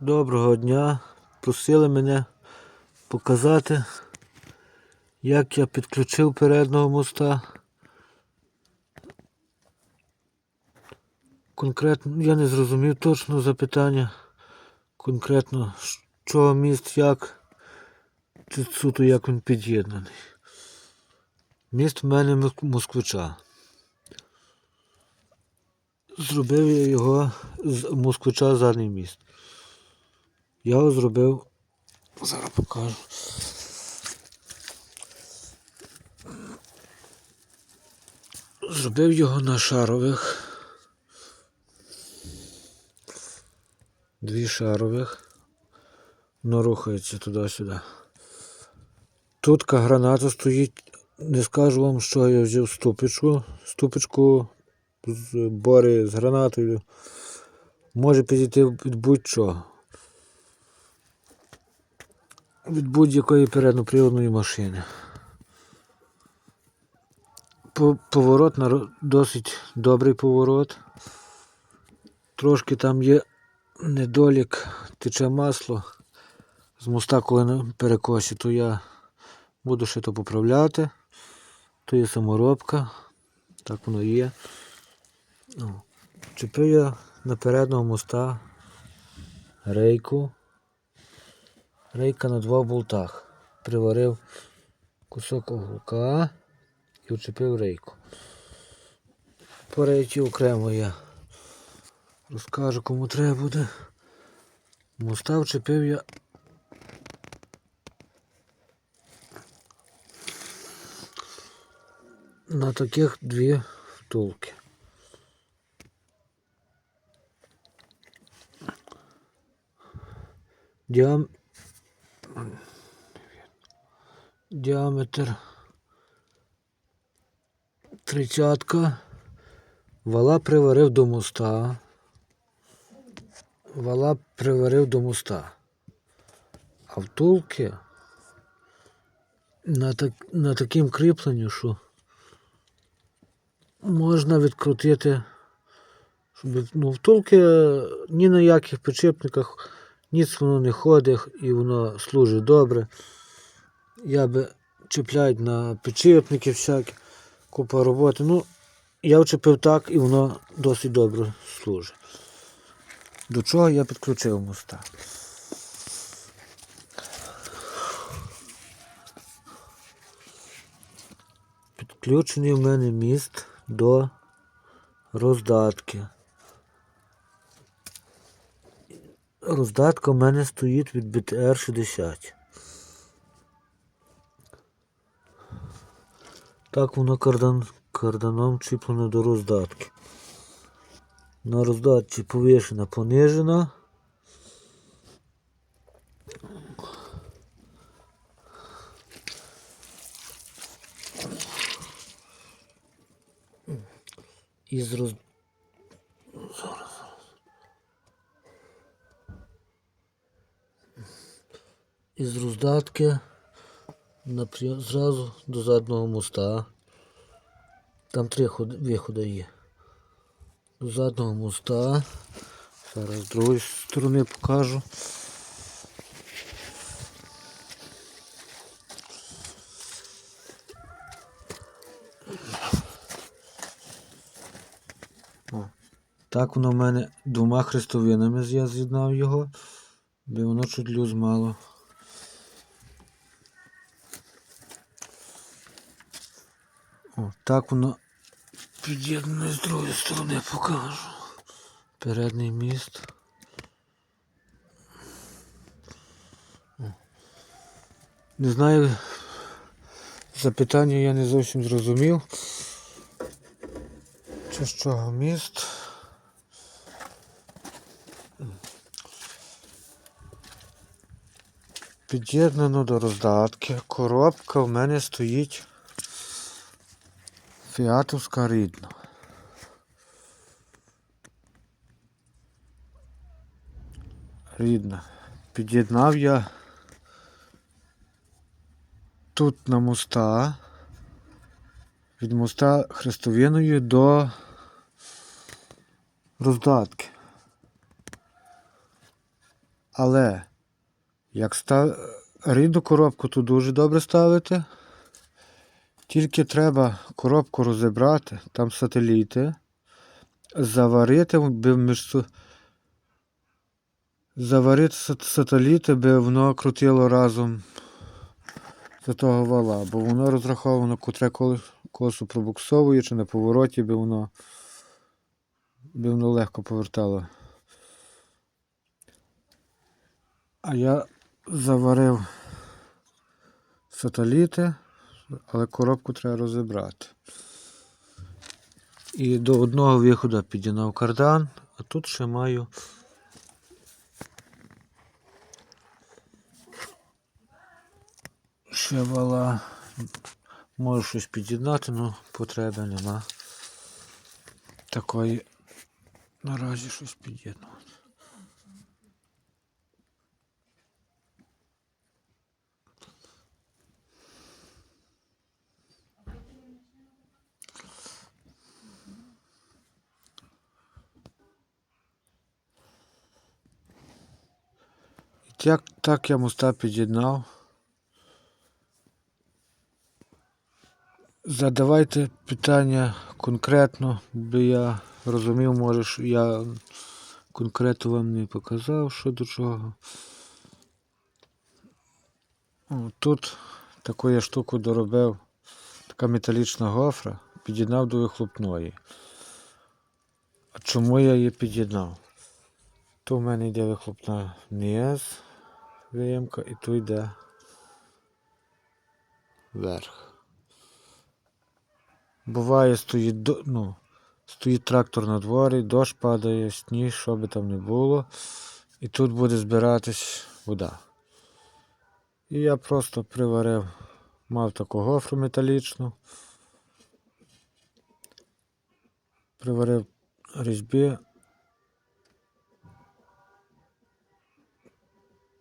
Доброго дня. Просили мене показати, як я підключив переднього моста. Конкретно, я не зрозумів точно запитання. Конкретно, що міст, як, чи суто як він під'єднаний. Міст в мене Мос- москвича. Зробив я його з москвича задній міст. Я його зробив. Зараз покажу. Зробив його на шарових. Дві шарових. Воно рухається туди-сюди. Тут граната стоїть. Не скажу вам, що я взяв ступичку. Ступичку з бори з гранатою. Може підійти від будь-чого. Від будь-якої передноприводної машини. Поворот досить добрий поворот. Трошки там є недолік, тече масло з моста, коли на перекосі, то я буду ще то поправляти. То є саморобка. Так воно є. Чепив я на переднього моста рейку. Рейка на два болтах. Приварив кусок уголка і вчепив рейку. По рейці окремо я розкажу кому треба буде. Моста вчепив я. На таких дві втулки. Діам... Діаметр тридцятка. Вала приварив до моста. Вала приварив до моста. А втулки на, так, на таким кріпленню, що можна відкрутити, щоб ну, втулки ні на яких підшипниках ніц воно не ходить і воно служить добре. Я би чіпляють на підшипники всякі, купа роботи. Ну, Я вчепив так і воно досить добре служить. До чого я підключив моста. Підключений в мене міст до роздатки. Роздатка в мене стоїть від BTR-60. Так воно кардан, карданом чіплено до роздатки. На роздатці повішена понижена. Із роз... Із роздатки напря- зразу до заднього моста. Там три ход- виходи є. До заднього моста. Зараз з другої сторони покажу. Так воно в мене двома хрестовинами я з'єднав його, бо воно чуть люз мало. О, так воно під'єднане з другої сторони покажу. Передній міст. О. Не знаю, запитання я не зовсім зрозумів. Чи з чого міст? Під'єднано до роздатки. Коробка в мене стоїть фіатовська рідна. Рідна. Під'єднав я тут на моста. Від моста хрестовиною до роздатки. Але як став... рідну коробку, то дуже добре ставити. Тільки треба коробку розібрати, там сателіти, заварити, би між... заварити сат- сателіти, би воно крутило разом з того вала, бо воно розраховано, котре колес- колесо пробуксовує, чи на повороті би воно, би воно легко повертало. А я заварив сателіти, але коробку треба розібрати. І до одного виходу підігнав кардан, а тут ще маю ще вала. Можу щось під'єднати, але потреби нема. Такої наразі щось під'єднувати. Так, так я моста під'єднав. Задавайте питання конкретно, бо я розумів, може, що я конкретно вам не показав, що до чого. Тут таку я штуку доробив, така металічна гофра, під'єднав до вихлопної. А чому я її під'єднав? То в мене йде вихлопна низ, виємка, і тут йде вверх. Буває, стоїть, ну, стоїть трактор на дворі, дощ падає, сніг, що би там не було. І тут буде збиратись вода. І я просто приварив, мав таку гофру металічну. Приварив різьби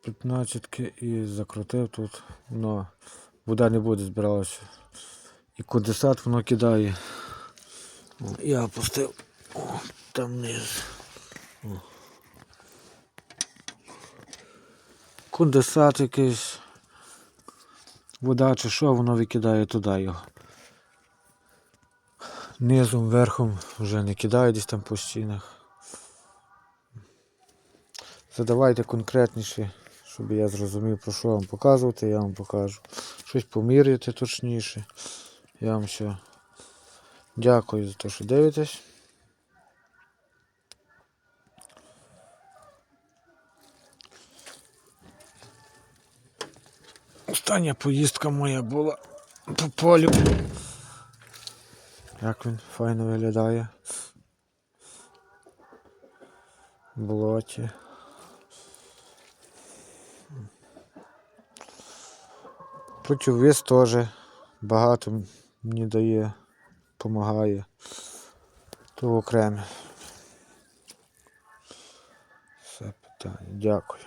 15 і закрутив тут. Воно вода не буде збиралася. І конденсат воно кидає. Я опустив О, там вниз. О. Конденсат якийсь. Вода чи що, воно викидає туди його. Низом, верхом вже не кидає десь там по стінах. Задавайте конкретніше, щоб я зрозумів, про що вам показувати, я вам покажу. Щось поміряти точніше. Я вам все. Дякую за те, що дивитесь. Остання поїздка моя була по полю. Як він файно виглядає. Болоті. Противовес теж багато мені дає, допомагає. То окреме. Все питання. Дякую.